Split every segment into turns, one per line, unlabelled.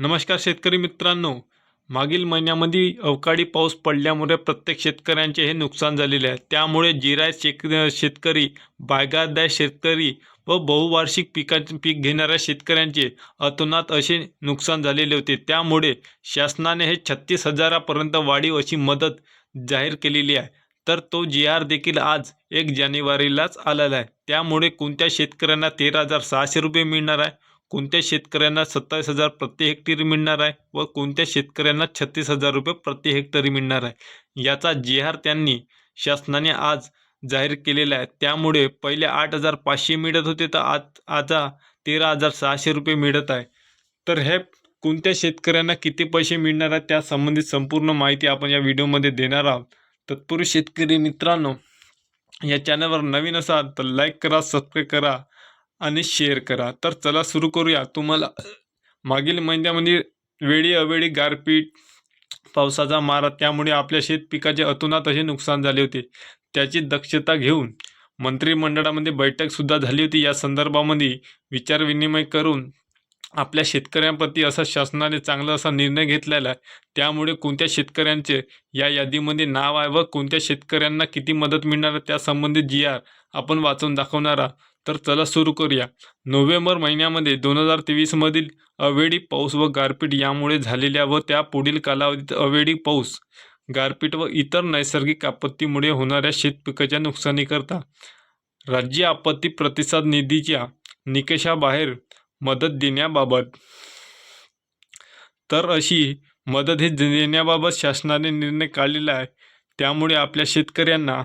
नमस्कार शेतकरी मित्रांनो. मागील महिन्यामध्ये अवकाळी पाऊस पडल्यामुळे प्रत्येक शेतकऱ्यांचे हे नुकसान झालेले आहे. त्यामुळे जिराय शेक शेतकरी बागायतदार शेतकरी व बहुवार्षिक पिकाचे पीक घेणाऱ्या शेतकऱ्यांचे अतोनात असे नुकसान झालेले होते. त्यामुळे शासनाने हे छत्तीस हजारापर्यंत वाढीव अशी मदत जाहीर केलेली आहे. तर तो जी आर देखील आज एक जानेवारीलाच आलेला आहे. त्यामुळे कोणत्या शेतकऱ्यांना तेरा हजार सहाशे रुपये मिळणार आहे? कोणत्या शेतकऱ्यांना सत्तावीस हजार प्रति हेक्टरी मिळणार आहे व कोणत्या शेतकऱ्यांना छत्तीस हजार रुपये प्रति हेक्टरी मिळणार आहे? याचा जिहार आर त्यांनी शासनाने आज जाहीर केलेला आहे. त्यामुळे पहिले आठ हजार पाचशे मिळत होते तर आज आता तेरा हजार सहाशे रुपये मिळत आहे. तर हे कोणत्या शेतकऱ्यांना किती पैसे मिळणार आहेत त्यासंबंधित संपूर्ण माहिती आपण या व्हिडिओमध्ये देणार आहोत. तत्पूर्वी शेतकरी मित्रांनो या चॅनलवर नवीन असाल तर लाईक करा सबस्क्राईब करा. आणि शेअर करा. तर चला सुरू करूया. तुम्हाला मागील महिन्यामध्ये वेळी अवेळी गारपीट पावसाचा मारा त्यामुळे आपल्या शेत पिकाचे अतोनात असे नुकसान झाले होते. त्याची दक्षता घेऊन मंत्रिमंडळामध्ये बैठकसुद्धा झाली होती. या संदर्भामध्ये विचारविनिमय करून आपल्या शेतकऱ्यांप्रती असा शासनाने चांगला असा निर्णय घेतलेला आहे. त्यामुळे कोणत्या शेतकऱ्यांचे या यादीमध्ये नाव आहे व कोणत्या शेतकऱ्यांना किती मदत मिळणार त्यासंबंधी त्या संबंधित जी आर आपण वाचून दाखवणार आहोत. तर चला सुरू करूया. नोव्हेंबर महिन्यामध्ये दोन हजार तेवीसमधील अवेळी पाऊस व गारपीट यामुळे झालेल्या व त्या पुढील कालावधीत अवेळी पाऊस गारपीट व इतर नैसर्गिक आपत्तीमुळे होणाऱ्या शेतपिकाच्या नुकसानीकरता राज्य आपत्ती प्रतिसाद निधीच्या निकषाबाहेर मदत देण्याबाबत तर अशी मदत हे देण्याबाबत शासनाने निर्णय काढलेला आहे. त्यामुळे आपल्या शेतकऱ्यांना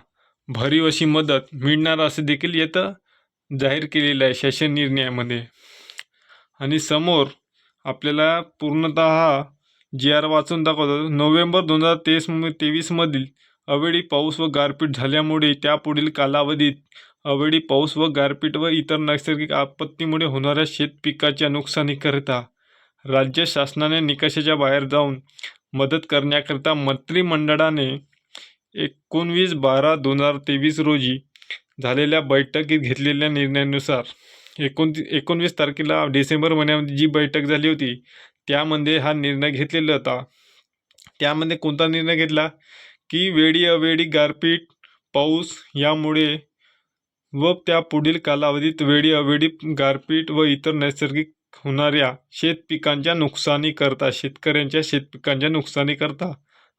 भरीव अशी मदत मिळणार असे देखील येतं. जाहीर केलेलं आहे शासन निर्णयामध्ये. आणि समोर आपल्याला पूर्णत जी आर वाचून दाखवतो नोव्हेंबर दोन हजार तेवीस तेवीसमधील अवेळी पाऊस व गारपीट झाल्यामुळे त्यापुढील कालावधीत अवेळी पाऊस व गारपीट व इतर नैसर्गिक आपत्तीमुळे होणाऱ्या शेतपिकाच्या नुकसानीकरिता राज्य शासनाने निकषाच्या बाहेर जाऊन मदत करण्याकरिता मंत्रिमंडळाने एकोणवीस बारा दोन हजार तेवीस रोजी झालेल्या बैठकीत घेतलेल्या निर्णयानुसार एकोणती एकोणवीस तारखेला डिसेंबर महिन्यामध्ये जी बैठक झाली होती त्यामध्ये हा निर्णय घेतलेला होता. त्यामध्ये कोणता निर्णय घेतला? की वेळी अवेळी गारपीट पाऊस यामुळे व त्या पुढील कालावधीत वेळी अवेळी गारपीट व इतर नैसर्गिक होणाऱ्या शेतपिकांच्या नुकसानीकरता शेतकऱ्यांच्या शेतपिकांच्या नुकसानीकरता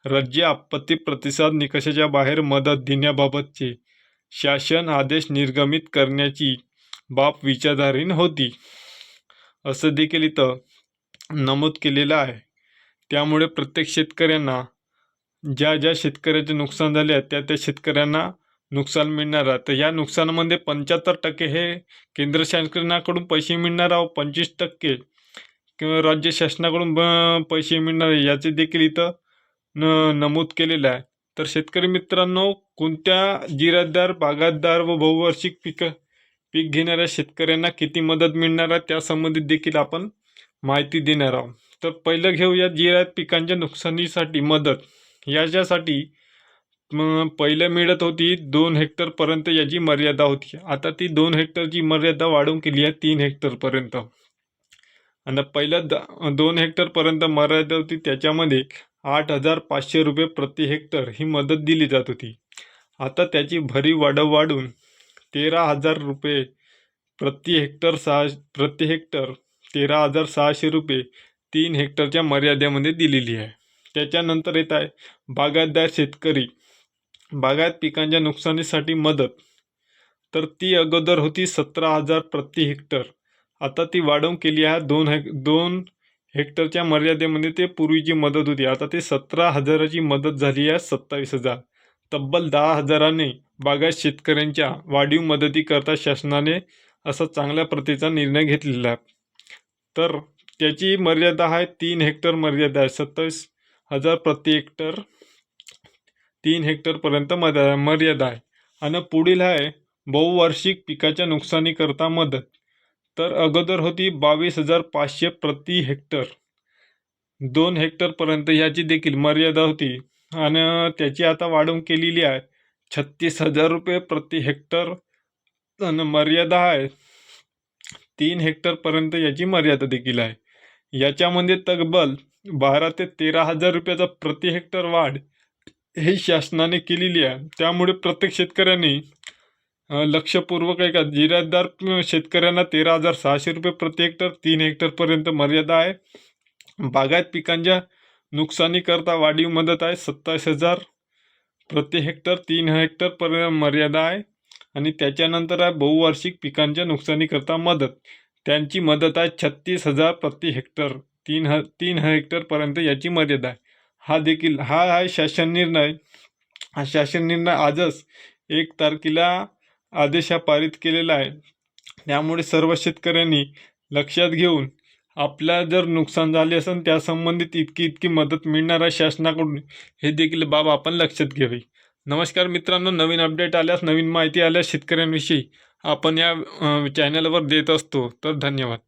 राज्य आपत्ती प्रतिसाद निकषाच्या बाहेर मदत देण्याबाबतचे शासन आदेश निर्गमित करण्याची बाब विचारधारीण होती. असं देखील इथं नमूद केलेलं आहे. त्यामुळे प्रत्येक शेतकऱ्यांना ज्या ज्या शेतकऱ्याचे नुकसान झाले आहे त्या त्या शेतकऱ्यांना नुकसान मिळणार आहे. तर या नुकसानामध्ये पंच्याहत्तर टक्के हे केंद्र शासनाकडून पैसे मिळणार आहे पंचवीस टक्के किंवा राज्य शासनाकडून ब पैसे मिळणार आहे. याचे देखील इथं न नमूद केलेलं आहे. तर शेतकरी मित्रांनो कोणत्या जिरातदार बागायतदार व बहुवार्षिक पिकं पीक घेणाऱ्या शेतकऱ्यांना किती मदत मिळणार आहे त्यासंबंधित देखील आपण माहिती देणार आहोत. तर पहिलं घेऊया जिरायत पिकांच्या नुकसानीसाठी मदत. याच्यासाठी पहिलं मिळत होती दोन हेक्टरपर्यंत याची मर्यादा होती. आता ती दोन हेक्टरची मर्यादा वाढवून केली आहे तीन हेक्टरपर्यंत आणि पहिलं द दोन हेक्टरपर्यंत मर्यादा होती त्याच्यामध्ये आठ हजार पाचशे रुपये प्रति हेक्टर ही मदत दिली जात होती. आता त्याची भरीव वाढव वाढून तेरा हजार रुपये प्रति हेक्टर सहा प्रति हेक्टर तेरा हजार सहाशे रुपये तीन हेक्टरच्या मर्यादेमध्ये दिलेली आहे. त्याच्यानंतर येत आहे बागायतदार शेतकरी. बागायत पिकांच्या नुकसानीसाठी मदत. तर ती अगोदर होती सतरा हजार प्रति हेक्टर. आता ती वाढवून केली आहे दोन हे दोन हेक्टरच्या मर्यादेमध्ये ते पूर्वीची मदत होती. आता ते सतरा हजाराची मदत झाली आहे सत्तावीस हजार. तब्बल दहा हजाराने बागायत शेतकऱ्यांच्या वाढीव मदतीकरता शासनाने असा चांगल्या प्रतीचा निर्णय घेतलेला आहे. तर त्याची मर्यादा आहे तीन हेक्टर मर्यादा आहे. सत्तावीस हजार प्रति हेक्टर तीन हेक्टरपर्यंत मद मर्यादा आहे. आणि पुढील आहे बहुवार्षिक पिकाच्या नुकसानीकरता मदत. तर अगोदर होती बावीस हजार पाचशे प्रति हेक्टर. दोन हेक्टरपर्यंत ह्याची देखील मर्यादा होती. आणि त्याची आता वाढवून केलेली आहे. छत्तीस हजार रुपये प्रति हेक्टर आणि मर्यादा आहे. तीन हेक्टरपर्यंत याची मर्यादा देखील आहे. याच्यामध्ये तब्बल बारा ते तेरा हजार रुपयाचा प्रति हेक्टर वाढ हे शासनाने केलेली आहे. त्यामुळे प्रत्येक शेतकऱ्यांनी लक्षपूर्वक आहे का जिरातदार शेतकऱ्यांना तेरा हजार सहाशे रुपये प्रति हेक्टर तीन हेक्टरपर्यंत मर्यादा आहे. बागायत पिकांच्या नुकसानीकरता वाढीव मदत आहे. सत्तावीस हजार प्रति हेक्टर तीन हेक्टरपर्यंत मर्यादा आहे. आणि त्याच्यानंतर आहे बहुवार्षिक पिकांच्या नुकसानीकरता मदत. त्यांची मदत आहे छत्तीस हजार प्रति हेक्टर तीन ह तीन हेक्टरपर्यंत याची मर्यादा आहे. हा देखील हा आहे शासन निर्णय. हा शासन निर्णय आजच एक तारखेला आदेश हा पारित केलेला आहे. त्यामुळे सर्व शेतकऱ्यांनी लक्षात घेऊन आपल्या जर नुकसान झाले असेल त्या संबंधित इतकी इतकी मदत मिळणार आहे शासनाकडून हे देखील बाब आपण लक्षात घ्यावी. नमस्कार मित्रांनो नवीन अपडेट आल्यास नवीन माहिती आल्यास शेतकऱ्यांविषयी आपण या चॅनलवर देत असतो. तर धन्यवाद.